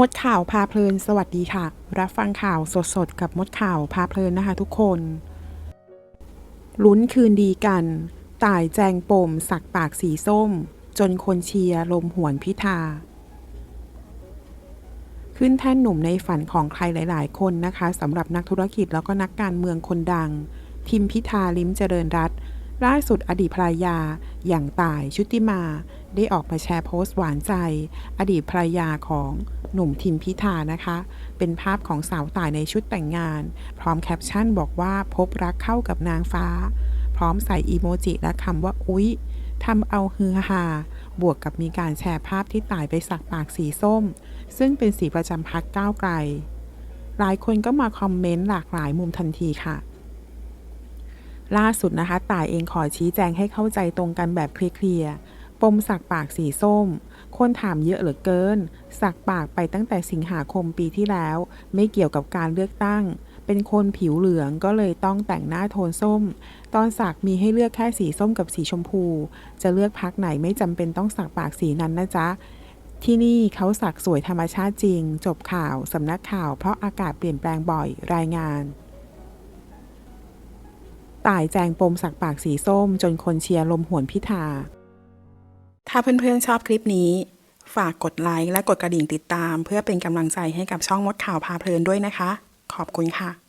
มดข่าวพาเพลินสวัสดีค่ะ รับฟังข่าวสดๆ กับมดข่าวพาเพลินนะคะทุกคน ลุ้นคืนดีกัน ต่ายแจงปมสักปากสีส้ม จนคนเชียร์ลมหวนพิธา ขึ้นแท่นหนุ่มในฝันของใครหลายๆ คนนะคะสำหรับนักธุรกิจแล้วก็นักการเมืองคนดัง ทิมพิธาลิ้มเจริญรัตน์ ล่าสุดอดีตภรรยา อย่างต่ายชุติมา ได้ออกมาแชร์โพสต์หวานใจ อดีตภรรยาของหนุ่มทิมพิธานะคะ เป็นภาพของสาวต่ายในชุดแต่งงาน พร้อมแคปชั่นบอกว่าพบรักเข้ากับนางฟ้า พร้อมใส่อีโมจิและคำว่าอุ๊ยทำเอาฮือฮาบวกกับมีการแชร์ภาพที่ต่ายไปสักปากสีส้ม ซึ่งเป็นสีประจำพักก้าวไกล หลายคนก็มาคอมเมนต์หลากหลายมุมทันทีค่ะ ล่าสุดนะคะต่ายเองขอชี้แจงให้เข้าใจตรงกันแบบเคลียร์ปมสักปากสีส้ม คนถามเยอะเหลือเกิน สักปากไปตั้งแต่สิงหาคมปีที่แล้ว ไม่เกี่ยวกับการเลือกตั้ง เป็นคนผิวเหลืองก็เลยต้องแต่งหน้าโทนส้ม ตอนสักมีให้เลือกแค่สีส้มกับสีชมพู จะเลือกพักไหนไม่จำเป็นต้องสักปากสีนั้นนะจ๊ะที่นี่เขาสักสวยธรรมชาติจริง จบข่าวสำนักข่าวเพราะอากาศเปลี่ยนแปลงบ่อยรายงาน ต่ายแจงปมสักปากสีส้ม จนคนเชียร์ลมหวนพิธา ถ้าเพื่อนๆชอบคลิปนี้ ฝากกดไลค์และกดกระดิ่งติดตาม เพื่อเป็นกำลังใจให้กับช่องมดข่าวพาเพลินด้วยนะคะ ขอบคุณค่ะ